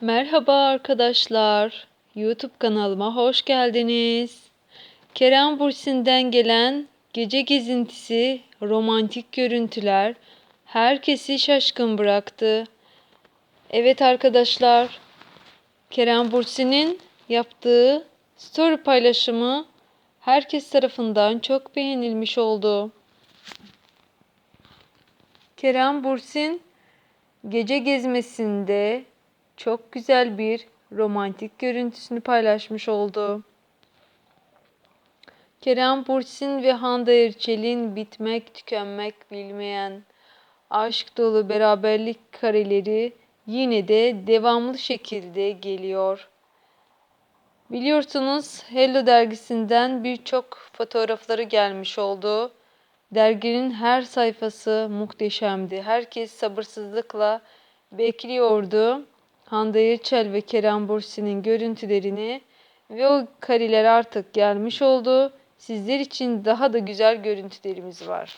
Merhaba arkadaşlar. YouTube kanalıma hoş geldiniz. Kerem Bürsin'den gelen gece gezintisi, romantik görüntüler herkesi şaşkın bıraktı. Evet arkadaşlar, Kerem Bürsin'in yaptığı story paylaşımı herkes tarafından çok beğenilmiş oldu. Kerem Bürsin gece gezmesinde çok güzel bir romantik görüntüsünü paylaşmış oldu. Kerem Bürsin ve Hande Erçel'in bitmek tükenmek bilmeyen aşk dolu beraberlik kareleri yine de devamlı şekilde geliyor. Biliyorsunuz Hello dergisinden birçok fotoğrafları gelmiş oldu. Derginin her sayfası muhteşemdi. Herkes sabırsızlıkla bekliyordu. Hande Erçel ve Kerem Bürsin'in görüntülerini ve o kareler artık gelmiş oldu. Sizler için daha da güzel görüntülerimiz var.